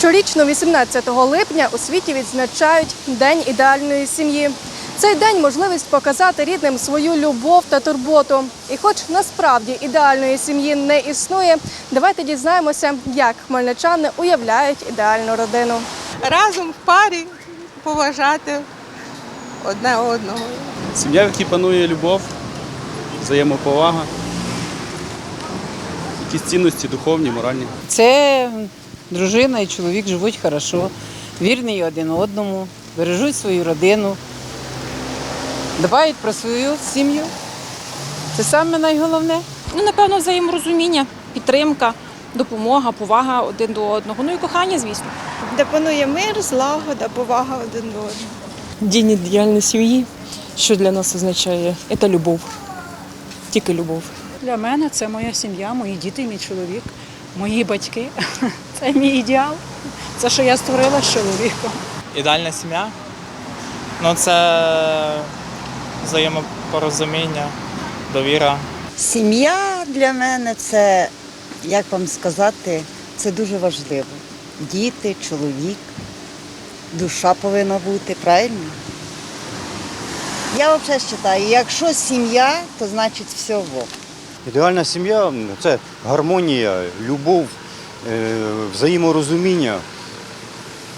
Щорічно, 18 липня, у світі відзначають День ідеальної сім'ї. Цей день можливість показати рідним свою любов та турботу. І хоч насправді ідеальної сім'ї не існує, давайте дізнаємося, як хмельничани уявляють ідеальну родину. разом в парі поважати одне одного. Сім'я, в якій панує любов, взаємоповага, якісь цінності духовні, моральні. Це дружина і чоловік живуть хорошо, вірні один одному, бережуть свою родину, дбають про свою сім'ю. Це саме найголовне. Ну, напевно, взаєморозуміння, підтримка, допомога, повага один до одного. Ну і кохання, звісно. Де панує мир, злагода, повага один до одного. День ідеальної сім'ї, що для нас означає? Це любов. Тільки любов. Для мене це моя сім'я, мої діти, мій чоловік, мої батьки. Це мій ідеал. Це що я створила з чоловіком. Ідеальна сім'я. Ну, це взаємопорозуміння, довіра. Сім'я для мене це, як вам сказати, це дуже важливо. Діти, чоловік, душа повинна бути, правильно? Я взагалі вважаю, якщо сім'я, то значить все во. Ідеальна сім'я це гармонія, любов, е, взаєморозуміння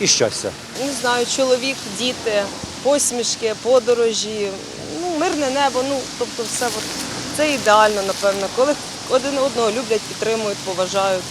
і щастя. не знаю, чоловік, діти, посмішки, подорожі, ну, мирне небо, ну, тобто все от, це ідеально, напевно. Коли один одного люблять, підтримують, поважають.